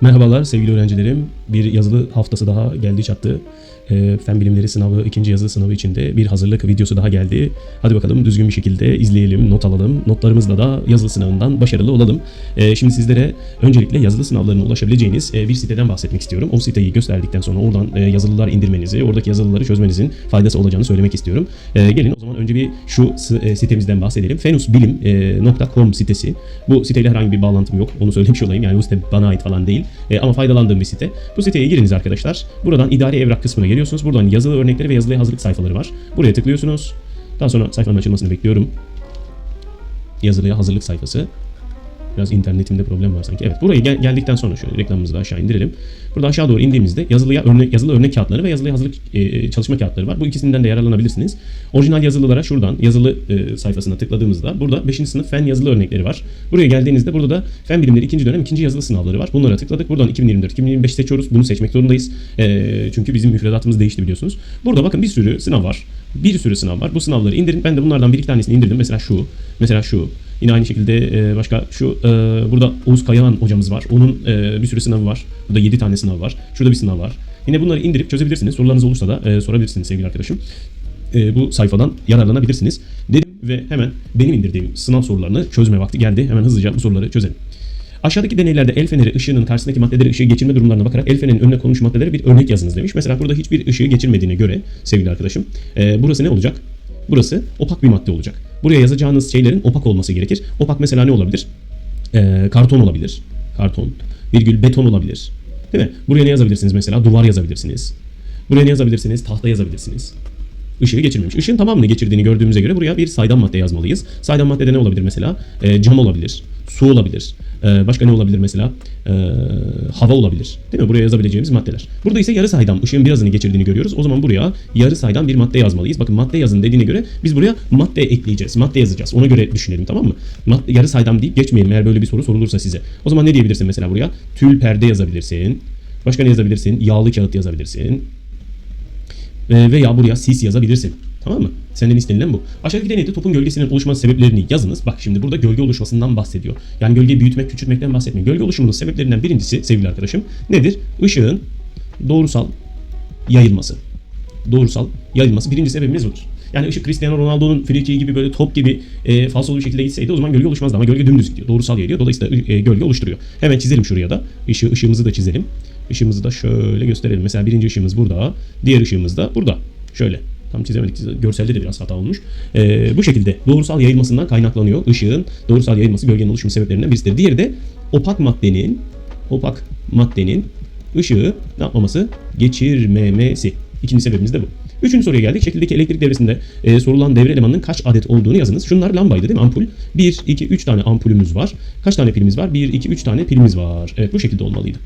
Merhabalar sevgili öğrencilerim. Bir yazılı haftası daha geldi çattı. Ee, Fen bilimleri sınavı, ikinci yazılı sınavı içinde bir hazırlık videosu daha geldi. Hadi bakalım düzgün bir şekilde izleyelim, not alalım. Notlarımızla da yazılı sınavından başarılı olalım. Ee, şimdi sizlere öncelikle yazılı sınavlarına ulaşabileceğiniz e, bir siteden bahsetmek istiyorum. O siteyi gösterdikten sonra oradan e, yazılılar indirmenizi, oradaki yazılıları çözmenizin faydası olacağını söylemek istiyorum. Ee, gelin o zaman önce bir şu e, sitemizden bahsedelim. fenusbilim.com sitesi. Bu siteyle herhangi bir bağlantım yok. Onu söylemiş olayım. Yani bu site bana ait falan değil. E, ama faydalandığım bir site. Bu siteye giriniz arkadaşlar. Buradan idari evrak kısmına geliyorsunuz. Buradan yazılı örnekleri ve yazılı hazırlık sayfaları var. Buraya tıklıyorsunuz. Daha sonra sayfanın açılmasını bekliyorum. Yazılıya hazırlık sayfası. Biraz internetimde problem var sanki. Evet buraya gel- geldikten sonra şöyle reklamımızı da aşağı indirelim. Burada aşağı doğru indiğimizde yazılıya örnek yazılı örnek kağıtları ve yazılı hazırlık e, çalışma kağıtları var. Bu ikisinden de yararlanabilirsiniz. Orijinal yazılılara şuradan yazılı e, sayfasına tıkladığımızda burada 5. sınıf fen yazılı örnekleri var. Buraya geldiğinizde burada da fen bilimleri 2. dönem 2. yazılı sınavları var. Bunlara tıkladık. Buradan 2024-2025 seçiyoruz. Bunu seçmek zorundayız. E, çünkü bizim müfredatımız değişti biliyorsunuz. Burada bakın bir sürü sınav var. Bir sürü sınav var. Bu sınavları indirin. Ben de bunlardan bir iki tanesini indirdim. Mesela şu. Mesela şu. Yine aynı şekilde e, başka şu e, burada Oğuz Kayahan hocamız var. Onun e, bir sürü sınavı var. Burada 7 tane sınav var. Şurada bir sınav var. Yine bunları indirip çözebilirsiniz. Sorularınız olursa da sorabilirsiniz sevgili arkadaşım. Bu sayfadan yararlanabilirsiniz. Dedim ve hemen benim indirdiğim sınav sorularını çözme vakti geldi. Hemen hızlıca bu soruları çözelim. Aşağıdaki deneylerde el feneri ışığının karşısındaki maddeleri ışığı geçirme durumlarına bakarak el fenerinin önüne konmuş maddelere bir örnek yazınız demiş. Mesela burada hiçbir ışığı geçirmediğine göre sevgili arkadaşım burası ne olacak? Burası opak bir madde olacak. Buraya yazacağınız şeylerin opak olması gerekir. Opak mesela ne olabilir? Ee, karton olabilir. Karton. Virgül beton olabilir. Değil mi? Buraya ne yazabilirsiniz mesela? Duvar yazabilirsiniz. Buraya ne yazabilirsiniz? Tahta yazabilirsiniz. Işığı geçirmemiş. Işığın tamamını geçirdiğini gördüğümüze göre buraya bir saydam madde yazmalıyız. Saydam maddede ne olabilir mesela? Ee, cam olabilir, su olabilir. Ee, başka ne olabilir mesela? Ee, hava olabilir. Değil mi? Buraya yazabileceğimiz maddeler. Burada ise yarı saydam ışığın birazını geçirdiğini görüyoruz. O zaman buraya yarı saydam bir madde yazmalıyız. Bakın madde yazın dediğine göre biz buraya madde ekleyeceğiz. Madde yazacağız. Ona göre düşünelim tamam mı? Madde, yarı saydam deyip geçmeyelim eğer böyle bir soru sorulursa size. O zaman ne diyebilirsin mesela buraya? Tül perde yazabilirsin. Başka ne yazabilirsin? Yağlı kağıt yazabilirsin. Ve veya buraya sis yazabilirsin. Tamam mı? Senden istenilen bu. Aşağıdaki deneyde topun gölgesinin oluşması sebeplerini yazınız. Bak şimdi burada gölge oluşmasından bahsediyor. Yani gölgeyi büyütmek, küçültmekten bahsetmiyor. Gölge oluşumunun sebeplerinden birincisi sevgili arkadaşım nedir? Işığın doğrusal yayılması. Doğrusal yayılması birinci sebebimiz budur. Yani ışık Cristiano Ronaldo'nun friki gibi böyle top gibi e, falsolu bir şekilde gitseydi o zaman gölge oluşmazdı ama gölge dümdüz gidiyor. Doğrusal yayılıyor. Dolayısıyla e, gölge oluşturuyor. Hemen çizelim şuraya da. Işığı, ışığımızı da çizelim. Işığımızı da şöyle gösterelim. Mesela birinci ışığımız burada. Diğer ışığımız da burada. Şöyle. Tam çizemedik. Görselde de biraz hata olmuş. Ee, bu şekilde doğrusal yayılmasından kaynaklanıyor. Işığın doğrusal yayılması gölgenin oluşumu sebeplerinden birisidir. Diğeri de opak maddenin opak maddenin ışığı ne yapmaması? Geçirmemesi. İkinci sebebimiz de bu. Üçüncü soruya geldik. Şekildeki elektrik devresinde e, sorulan devre elemanının kaç adet olduğunu yazınız. Şunlar lambaydı değil mi? Ampul. 1, 2, 3 tane ampulümüz var. Kaç tane pilimiz var? 1, 2, 3 tane pilimiz var. Evet bu şekilde olmalıydı.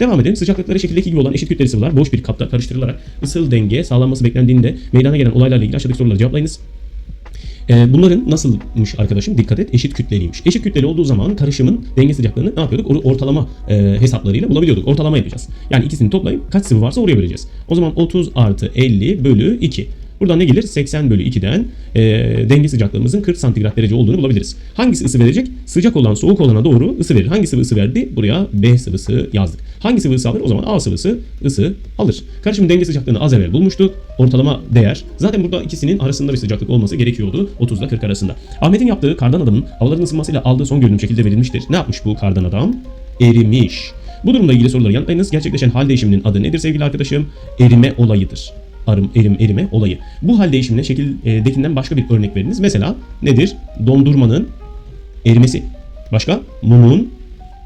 Devam edelim. Sıcaklıkları şekildeki gibi olan eşit kütleli sıvılar boş bir kapta karıştırılarak ısıl denge sağlanması beklendiğinde meydana gelen olaylarla ilgili aşağıdaki soruları cevaplayınız. Ee, bunların nasılmış arkadaşım? Dikkat et. Eşit kütleliymiş. Eşit kütleli olduğu zaman karışımın denge sıcaklığını ne yapıyorduk? Or- Ortalama e, hesaplarıyla bulabiliyorduk. Ortalama yapacağız. Yani ikisini toplayıp kaç sıvı varsa oraya böleceğiz. O zaman 30 artı 50 bölü 2. Buradan ne gelir? 80 bölü 2'den e, denge sıcaklığımızın 40 santigrat derece olduğunu bulabiliriz. Hangisi ısı verecek? Sıcak olan soğuk olana doğru ısı verir. Hangi sıvı ısı verdi? Buraya B sıvısı yazdık. Hangi sıvı ısı alır? O zaman A sıvısı ısı alır. Karışımın denge sıcaklığını az evvel bulmuştuk. Ortalama değer. Zaten burada ikisinin arasında bir sıcaklık olması gerekiyordu. 30 ile 40 arasında. Ahmet'in yaptığı kardan adamın havaların ısınmasıyla aldığı son görünüm şekilde verilmiştir. Ne yapmış bu kardan adam? Erimiş. Bu durumla ilgili soruları yanıtlayınız. Gerçekleşen hal değişiminin adı nedir sevgili arkadaşım? Erime olayıdır arım, erim, erime olayı. Bu hal değişimine şekildekinden başka bir örnek veriniz. Mesela nedir? Dondurmanın erimesi. Başka? Mumun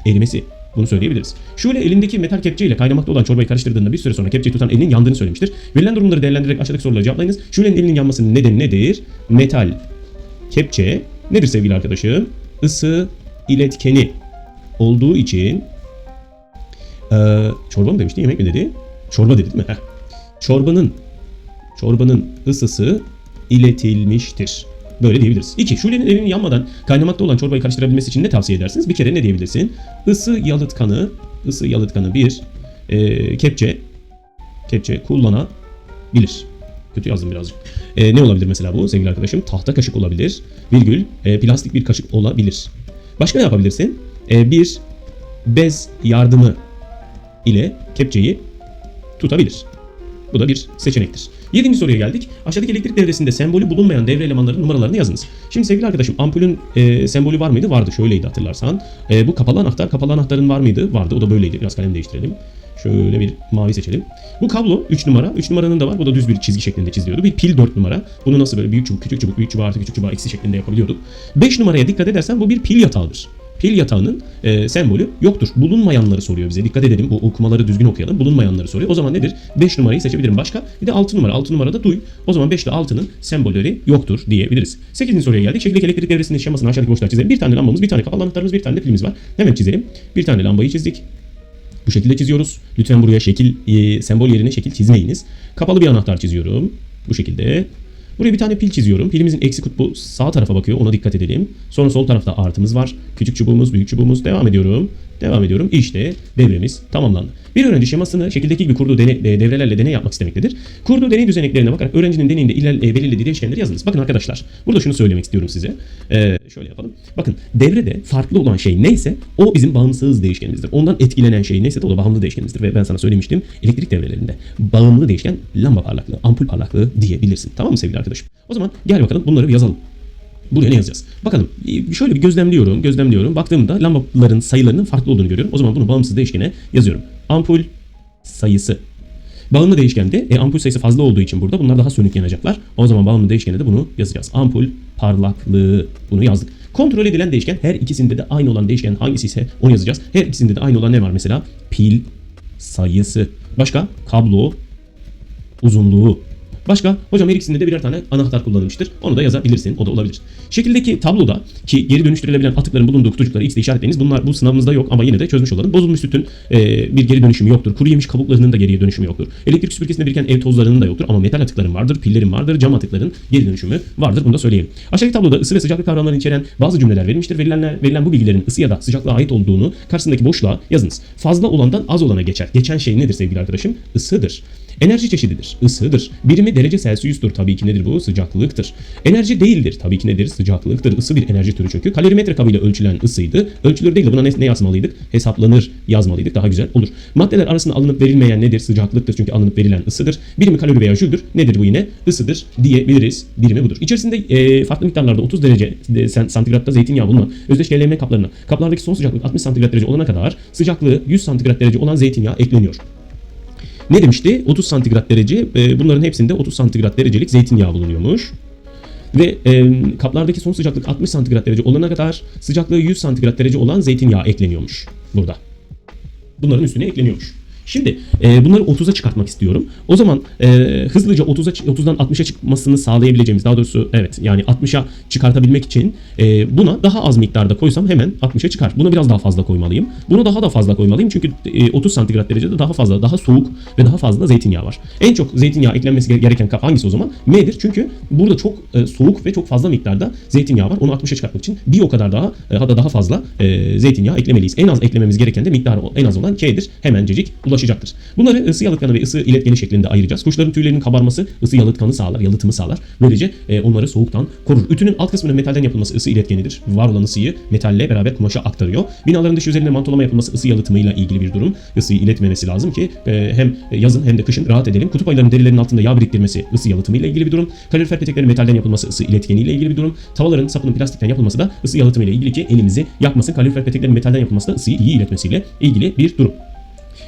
erimesi. Bunu söyleyebiliriz. Şöyle elindeki metal kepçe ile kaynamakta olan çorbayı karıştırdığında bir süre sonra kepçeyi tutan elinin yandığını söylemiştir. Verilen durumları değerlendirerek aşağıdaki soruları cevaplayınız. Şule'nin elinin yanmasının nedeni nedir? Metal kepçe nedir sevgili arkadaşım? Isı iletkeni olduğu için ee, çorba mı demişti yemek mi dedi? Çorba dedi değil mi? Heh. Çorbanın çorbanın ısısı iletilmiştir. Böyle diyebiliriz. 2. Şulenin elinin yanmadan kaynamakta olan çorbayı karıştırabilmesi için ne tavsiye edersiniz? Bir kere ne diyebilirsin? Isı yalıtkanı, ısı yalıtkanı bir e, kepçe kepçe kullanabilir. Kötü yazdım birazcık. E, ne olabilir mesela bu sevgili arkadaşım? Tahta kaşık olabilir. Virgül e, plastik bir kaşık olabilir. Başka ne yapabilirsin? E, bir bez yardımı ile kepçeyi tutabilir. Bu da bir seçenektir. Yedinci soruya geldik. Aşağıdaki elektrik devresinde sembolü bulunmayan devre elemanlarının numaralarını yazınız. Şimdi sevgili arkadaşım ampulün e, sembolü var mıydı? Vardı. Şöyleydi hatırlarsan. E, bu kapalı anahtar. Kapalı anahtarın var mıydı? Vardı. O da böyleydi. Biraz kalem değiştirelim. Şöyle bir mavi seçelim. Bu kablo 3 numara. 3 numaranın da var. Bu da düz bir çizgi şeklinde çiziliyordu. Bir pil 4 numara. Bunu nasıl böyle büyük çubuk, küçük çubuk, büyük çubuk artı küçük çubuk eksi şeklinde yapabiliyorduk. 5 numaraya dikkat edersen bu bir pil yatağıdır. Pil yatağının e, sembolü yoktur. Bulunmayanları soruyor bize. Dikkat edelim. Bu okumaları düzgün okuyalım. Bulunmayanları soruyor. O zaman nedir? 5 numarayı seçebilirim. Başka? Bir de 6 numara. 6 numarada duy. O zaman 5 ile 6'nın sembolleri yoktur diyebiliriz. 8. soruya geldik. Şekildeki elektrik devresinin şemasını aşağıdaki boşluğa çizelim. Bir tane lambamız, bir tane kapalı anahtarımız, bir tane de pilimiz var. Hemen çizelim. Bir tane lambayı çizdik. Bu şekilde çiziyoruz. Lütfen buraya şekil e, sembol yerine şekil çizmeyiniz. Kapalı bir anahtar çiziyorum. Bu şekilde. Buraya bir tane pil çiziyorum. Pilimizin eksi kutbu sağ tarafa bakıyor. Ona dikkat edelim. Sonra sol tarafta artımız var. Küçük çubuğumuz, büyük çubuğumuz. Devam ediyorum. Devam ediyorum. İşte devremiz tamamlandı. Bir öğrenci şemasını şekildeki gibi kurduğu deney, e, devrelerle deney yapmak istemektedir. Kurduğu deney düzeneklerine bakarak öğrencinin deneyinde iler, e, belirlediği değişkenleri yazınız. Bakın arkadaşlar burada şunu söylemek istiyorum size. E, şöyle yapalım. Bakın devrede farklı olan şey neyse o bizim bağımsız değişkenimizdir. Ondan etkilenen şey neyse de o da bağımlı değişkenimizdir. Ve ben sana söylemiştim elektrik devrelerinde bağımlı değişken lamba parlaklığı, ampul parlaklığı diyebilirsin. Tamam mı sevgili arkadaşım? O zaman gel bakalım bunları bir yazalım. Buraya ne yazacağız? Bakalım e, şöyle bir gözlemliyorum, gözlemliyorum. Baktığımda lambaların sayılarının farklı olduğunu görüyorum. O zaman bunu bağımsız değişkene yazıyorum. Ampul sayısı. Bağımlı değişkende e, ampul sayısı fazla olduğu için burada bunlar daha sönük yanacaklar. O zaman bağımlı değişkene de bunu yazacağız. Ampul parlaklığı bunu yazdık. Kontrol edilen değişken her ikisinde de aynı olan değişken hangisi ise onu yazacağız. Her ikisinde de aynı olan ne var mesela? Pil sayısı. Başka? Kablo uzunluğu. Başka? Hocam her ikisinde de birer tane anahtar kullanılmıştır. Onu da yazabilirsin. O da olabilir. Şekildeki tabloda ki geri dönüştürülebilen atıkların bulunduğu kutucukları X'de işaretleyiniz. Bunlar bu sınavımızda yok ama yine de çözmüş olalım. Bozulmuş sütün e, bir geri dönüşümü yoktur. Kuru yemiş kabuklarının da geriye dönüşümü yoktur. Elektrik süpürgesinde biriken ev tozlarının da yoktur ama metal atıkların vardır, pillerin vardır, cam atıkların geri dönüşümü vardır. Bunu da söyleyeyim. Aşağıdaki tabloda ısı ve sıcaklık kavramlarını içeren bazı cümleler verilmiştir. Verilen, verilen bu bilgilerin ısı ya da sıcaklığa ait olduğunu karşısındaki boşluğa yazınız. Fazla olandan az olana geçer. Geçen şey nedir sevgili arkadaşım? Isıdır. Enerji çeşididir. Isıdır. Birimi derece Celsius'tur. Tabii ki nedir bu? Sıcaklıktır. Enerji değildir. Tabii ki nedir? Sıcaklıktır. Isı bir enerji türü çünkü. Kalorimetre kabıyla ölçülen ısıydı. Ölçülür değil de buna ne, ne yazmalıydık? Hesaplanır yazmalıydık. Daha güzel olur. Maddeler arasında alınıp verilmeyen nedir? Sıcaklıktır. Çünkü alınıp verilen ısıdır. Birimi kalori veya jüldür. Nedir bu yine? Isıdır diyebiliriz. Birimi budur. İçerisinde e, farklı miktarlarda 30 derece e, santigratta zeytinyağı bulunan özdeş GLM kaplarına kaplardaki son sıcaklık 60 santigrat derece olana kadar sıcaklığı 100 santigrat derece olan zeytinyağı ekleniyor. Ne demişti? 30 santigrat derece. e, bunların hepsinde 30 santigrat derecelik zeytinyağı bulunuyormuş. Ve e, kaplardaki son sıcaklık 60 santigrat derece olana kadar sıcaklığı 100 santigrat derece olan zeytinyağı ekleniyormuş burada. Bunların üstüne ekleniyormuş. Şimdi e, bunları 30'a çıkartmak istiyorum. O zaman e, hızlıca 30'a çı- 30'dan 60'a çıkmasını sağlayabileceğimiz daha doğrusu evet yani 60'a çıkartabilmek için e, buna daha az miktarda koysam hemen 60'a çıkar. Buna biraz daha fazla koymalıyım. Bunu daha da fazla koymalıyım çünkü e, 30 santigrat derecede daha fazla daha soğuk ve daha fazla zeytinyağı var. En çok zeytinyağı eklenmesi gere- gereken kap hangisi o zaman? M'dir. Çünkü burada çok e, soğuk ve çok fazla miktarda zeytinyağı var. Onu 60'a çıkartmak için bir o kadar daha e, hatta daha fazla e, zeytinyağı eklemeliyiz. En az eklememiz gereken de miktarı en az olan K'dir. Hemencecik ulaşacaktır. Bunları ısı yalıtkanı ve ısı iletkeni şeklinde ayıracağız. Kuşların tüylerinin kabarması ısı yalıtkanı sağlar, yalıtımı sağlar. Böylece e, onları soğuktan korur. Ütünün alt kısmının metalden yapılması ısı iletkenidir. Var olan ısıyı metalle beraber kumaşa aktarıyor. Binaların dış yüzeyine mantolama yapılması ısı yalıtımıyla ilgili bir durum. Isıyı iletmemesi lazım ki e, hem yazın hem de kışın rahat edelim. Kutup ayılarının derilerinin altında yağ biriktirmesi ısı yalıtımıyla ilgili bir durum. Kalorifer peteklerin metalden yapılması ısı iletkeniyle ilgili bir durum. Tavaların sapının plastikten yapılması da ısı yalıtımıyla ilgili ki elimizi yakmasın. Kalorifer peteklerin metalden yapılması da ısıyı iyi iletmesiyle ilgili bir durum.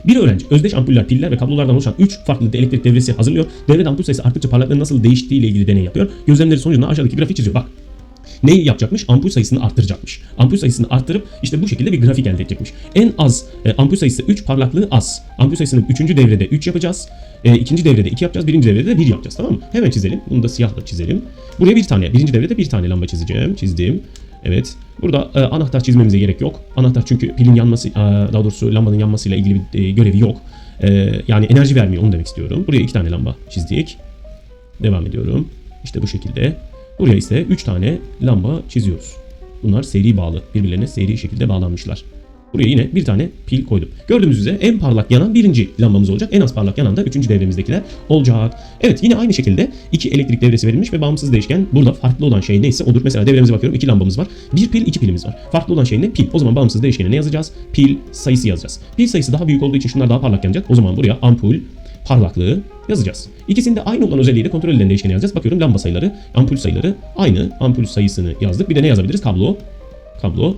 Bir öğrenci özdeş ampuller, piller ve kablolardan oluşan 3 farklı elektrik devresi hazırlıyor. Devrede ampul sayısı arttıkça parlaklığın nasıl değiştiği ile ilgili deney yapıyor. Gözlemleri sonucunda aşağıdaki grafiği çiziyor. Bak Neyi yapacakmış? Ampul sayısını arttıracakmış. Ampul sayısını arttırıp işte bu şekilde bir grafik elde edecekmiş. En az e, ampul sayısı 3, parlaklığı az. Ampul sayısını 3. devrede 3 yapacağız. E, ikinci devrede 2 yapacağız. Birinci devrede de 1 yapacağız. Tamam mı? Hemen çizelim. Bunu da siyahla çizelim. Buraya bir tane. Birinci devrede bir tane lamba çizeceğim. Çizdim. Evet. Burada e, anahtar çizmemize gerek yok. Anahtar çünkü pilin yanması, e, daha doğrusu lambanın yanmasıyla ilgili bir e, görevi yok. E, yani enerji vermiyor onu demek istiyorum. Buraya iki tane lamba çizdik. Devam ediyorum. İşte bu şekilde. Buraya ise 3 tane lamba çiziyoruz. Bunlar seri bağlı. Birbirlerine seri şekilde bağlanmışlar. Buraya yine bir tane pil koydum. Gördüğümüz üzere en parlak yanan birinci lambamız olacak. En az parlak yanan da üçüncü devremizdekiler olacak. Evet yine aynı şekilde iki elektrik devresi verilmiş ve bağımsız değişken. Burada farklı olan şey neyse odur. Mesela devremize bakıyorum iki lambamız var. Bir pil iki pilimiz var. Farklı olan şey ne? Pil. O zaman bağımsız değişkene ne yazacağız? Pil sayısı yazacağız. Pil sayısı daha büyük olduğu için şunlar daha parlak yanacak. O zaman buraya ampul parlaklığı yazacağız. İkisinde aynı olan özelliği de kontrol edilen değişkeni yazacağız. Bakıyorum lamba sayıları, ampul sayıları aynı. Ampul sayısını yazdık. Bir de ne yazabiliriz? Kablo, kablo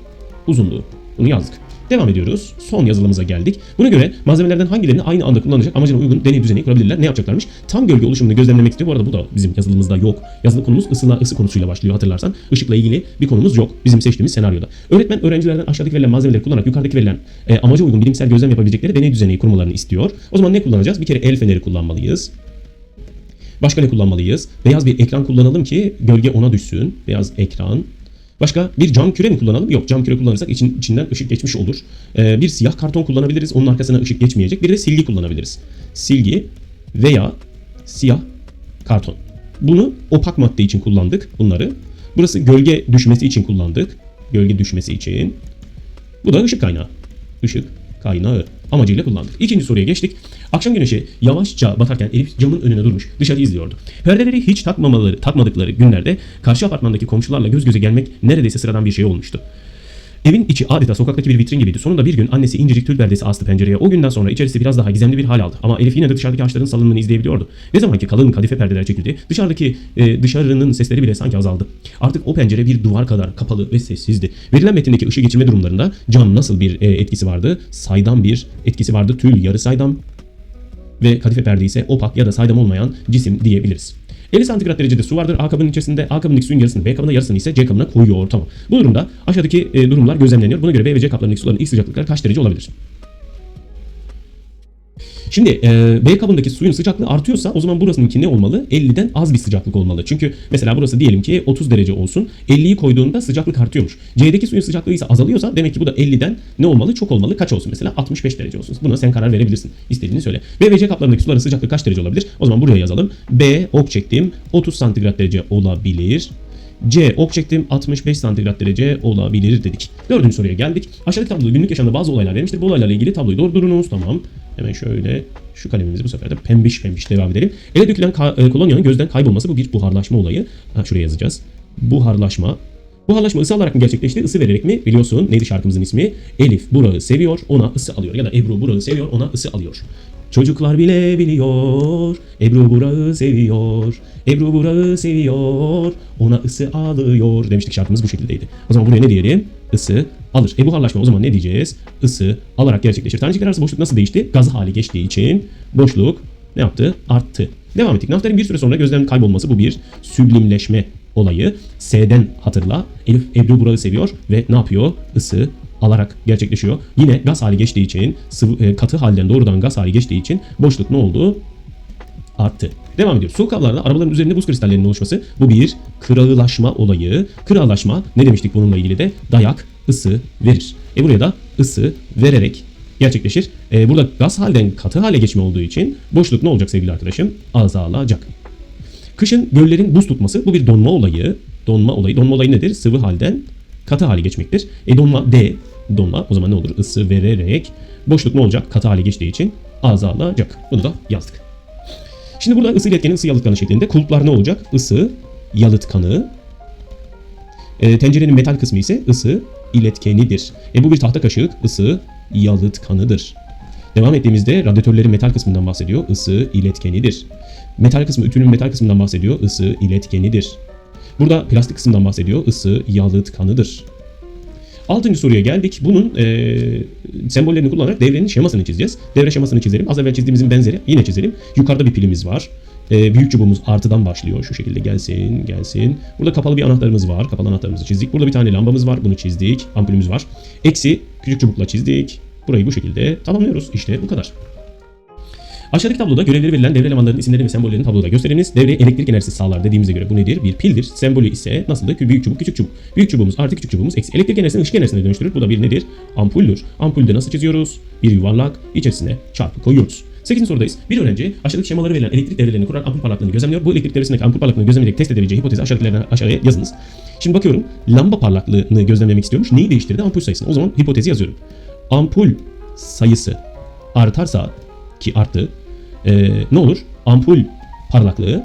uzunluğu. Bunu yazdık. Devam ediyoruz. Son yazılımıza geldik. Buna göre malzemelerden hangilerini aynı anda kullanacak amacına uygun deney düzeni kurabilirler. Ne yapacaklarmış? Tam gölge oluşumunu gözlemlemek istiyor. Bu arada bu da bizim yazılımımızda yok. Yazılı konumuz ısıla, ısı konusuyla başlıyor hatırlarsan. Işıkla ilgili bir konumuz yok bizim seçtiğimiz senaryoda. Öğretmen öğrencilerden aşağıdaki verilen malzemeleri kullanarak yukarıdaki verilen e, amaca uygun bilimsel gözlem yapabilecekleri deney düzeni kurmalarını istiyor. O zaman ne kullanacağız? Bir kere el feneri kullanmalıyız. Başka ne kullanmalıyız? Beyaz bir ekran kullanalım ki gölge ona düşsün. Beyaz ekran. Başka bir cam küre mi kullanalım? Yok cam küre kullanırsak için, içinden ışık geçmiş olur. Ee, bir siyah karton kullanabiliriz. Onun arkasına ışık geçmeyecek. Bir de silgi kullanabiliriz. Silgi veya siyah karton. Bunu opak madde için kullandık bunları. Burası gölge düşmesi için kullandık. Gölge düşmesi için. Bu da ışık kaynağı. Işık kaynağı amacıyla kullandık. İkinci soruya geçtik. Akşam güneşi yavaşça batarken Elif camın önüne durmuş. Dışarı izliyordu. Perdeleri hiç takmamaları, takmadıkları günlerde karşı apartmandaki komşularla göz göze gelmek neredeyse sıradan bir şey olmuştu. Evin içi adeta sokaktaki bir vitrin gibiydi. Sonunda bir gün annesi incecik tül perdesi astı pencereye. O günden sonra içerisi biraz daha gizemli bir hal aldı. Ama Elif yine de dışarıdaki ağaçların salınımını izleyebiliyordu. Ne zamanki kalın kadife perdeler çekildi, dışarıdaki e, dışarının sesleri bile sanki azaldı. Artık o pencere bir duvar kadar kapalı ve sessizdi. Verilen metindeki ışığı geçirme durumlarında cam nasıl bir e, etkisi vardı? Saydam bir etkisi vardı. Tül yarı saydam ve kadife perde ise opak ya da saydam olmayan cisim diyebiliriz. 50 santigrat derecede su vardır. A kabının içerisinde A kabındaki suyun yarısını B kabına yarısını ise C kabına koyuyor. Tamam. Bu durumda aşağıdaki e, durumlar gözlemleniyor. Buna göre B ve C kaplarındaki suların ilk sıcaklıkları kaç derece olabilir? Şimdi e, B kabındaki suyun sıcaklığı artıyorsa o zaman burasınınki ne olmalı? 50'den az bir sıcaklık olmalı. Çünkü mesela burası diyelim ki 30 derece olsun. 50'yi koyduğunda sıcaklık artıyormuş. C'deki suyun sıcaklığı ise azalıyorsa demek ki bu da 50'den ne olmalı? Çok olmalı. Kaç olsun mesela? 65 derece olsun. Buna sen karar verebilirsin. İstediğini söyle. B ve C kaplarındaki suların sıcaklığı kaç derece olabilir? O zaman buraya yazalım. B ok çektim. 30 santigrat derece olabilir. C ok çektim 65 santigrat derece olabilir dedik. Dördüncü soruya geldik. Aşağıdaki tabloda günlük yaşamda bazı olaylar vermiştir. Bu olaylarla ilgili tabloyu doldurunuz. Tamam. Hemen şöyle şu kalemimizi bu sefer de pembiş pembiş devam edelim. Ele dökülen e, kolonyanın gözden kaybolması bu bir buharlaşma olayı. Ha, şuraya yazacağız. Buharlaşma. Buharlaşma ısı alarak mı gerçekleşti? Isı vererek mi? Biliyorsun neydi şarkımızın ismi? Elif Burak'ı seviyor, ona ısı alıyor. Ya da Ebru Burak'ı seviyor, ona ısı alıyor. Çocuklar bile biliyor. Ebru Burak'ı seviyor. Ebru Burak'ı seviyor. Ona ısı alıyor. Demiştik şarkımız bu şekildeydi. O zaman buraya ne diyelim? Isı alır. E buharlaşma o zaman ne diyeceğiz? Isı alarak gerçekleşir. Tanecikler arası boşluk nasıl değişti? Gaz hali geçtiği için boşluk ne yaptı? Arttı. Devam ettik. Naftalin bir süre sonra gözden kaybolması bu bir süblimleşme olayı. S'den hatırla. Elif Ebru Burak'ı seviyor ve ne yapıyor? Isı alarak gerçekleşiyor. Yine gaz hali geçtiği için sıvı, e, katı halden doğrudan gaz hali geçtiği için boşluk ne oldu? Arttı. Devam ediyoruz. Soğuk havalarda arabaların üzerinde buz kristallerinin oluşması bu bir kırağılaşma olayı. Kırağılaşma ne demiştik bununla ilgili de dayak ısı verir. E buraya da ısı vererek gerçekleşir. E burada gaz halden katı hale geçme olduğu için boşluk ne olacak sevgili arkadaşım? Azalacak. Kışın göllerin buz tutması bu bir donma olayı. Donma olayı. Donma olayı nedir? Sıvı halden katı hale geçmektir. E donma D. Donma o zaman ne olur? Isı vererek boşluk ne olacak? Katı hale geçtiği için azalacak. Bunu da yazdık. Şimdi burada ısı iletkenin ısı yalıtkanı şeklinde kulplar ne olacak? Isı yalıtkanı. E, tencerenin metal kısmı ise ısı iletkenidir. E, bu bir tahta kaşık ısı yalıtkanıdır. Devam ettiğimizde radyatörlerin metal kısmından bahsediyor. Isı iletkenidir. Metal kısmı ütünün metal kısmından bahsediyor. Isı iletkenidir. Burada plastik kısmından bahsediyor. Isı yalıtkanıdır. Altıncı soruya geldik. Bunun e, sembollerini kullanarak devrenin şemasını çizeceğiz. Devre şemasını çizelim. Az evvel çizdiğimizin benzeri. Yine çizelim. Yukarıda bir pilimiz var. E, büyük çubuğumuz artıdan başlıyor. Şu şekilde gelsin, gelsin. Burada kapalı bir anahtarımız var. Kapalı anahtarımızı çizdik. Burada bir tane lambamız var. Bunu çizdik. Ampulümüz var. Eksi küçük çubukla çizdik. Burayı bu şekilde tamamlıyoruz. İşte bu kadar. Aşağıdaki tabloda görevleri verilen devre elemanlarının isimlerini ve sembollerini tabloda gösteriniz. Devreye elektrik enerjisi sağlar dediğimize göre bu nedir? Bir pildir. Sembolü ise nasıldı? Büyük çubuk, küçük çubuk. Büyük çubuğumuz artı küçük çubuğumuz eksi. Elektrik enerjisini ışık enerjisine dönüştürür. Bu da bir nedir? Ampuldür. Ampulde nasıl çiziyoruz? Bir yuvarlak içerisine çarpı koyuyoruz. 8. sorudayız. Bir öğrenci aşağıdaki şemaları verilen elektrik devrelerini kurar ampul parlaklığını gözlemliyor. Bu elektrik devresindeki ampul parlaklığını gözlemleyerek test edebileceği hipotezi aşağıdakilerden aşağıya yazınız. Şimdi bakıyorum lamba parlaklığını gözlemlemek istiyormuş. Neyi değiştirdi? Ampul sayısını. O zaman hipotezi yazıyorum. ampul sayısı artarsa ki arttı e, ne olur? Ampul parlaklığı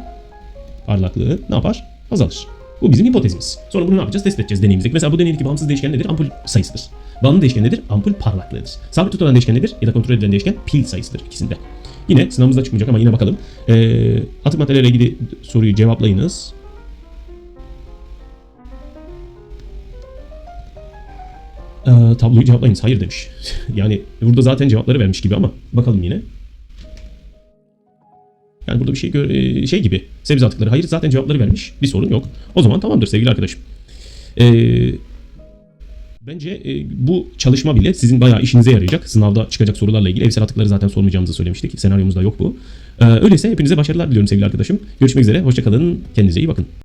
parlaklığı ne yapar? Azalır. Bu bizim hipotezimiz. Sonra bunu ne yapacağız? Test edeceğiz deneyimizde. Mesela bu deneyimdeki bağımsız değişken nedir? Ampul sayısıdır. Bağımlı değişken nedir? Ampul parlaklığıdır. Sabit tutulan değişken nedir? Ya da kontrol edilen değişken pil sayısıdır ikisinde. Yine sınavımızda çıkmayacak ama yine bakalım. Ee, atık maddelerle ilgili soruyu cevaplayınız. Ee, tabloyu cevaplayınız. Hayır demiş. yani burada zaten cevapları vermiş gibi ama bakalım yine. Yani burada bir şey e, şey gibi. Sebze atıkları. Hayır zaten cevapları vermiş. Bir sorun yok. O zaman tamamdır sevgili arkadaşım. Ee, bence e, bu çalışma bile sizin bayağı işinize yarayacak. Sınavda çıkacak sorularla ilgili. Evsel atıkları zaten sormayacağımızı söylemiştik. Senaryomuzda yok bu. Ee, öyleyse hepinize başarılar diliyorum sevgili arkadaşım. Görüşmek üzere. Hoşçakalın. Kendinize iyi bakın.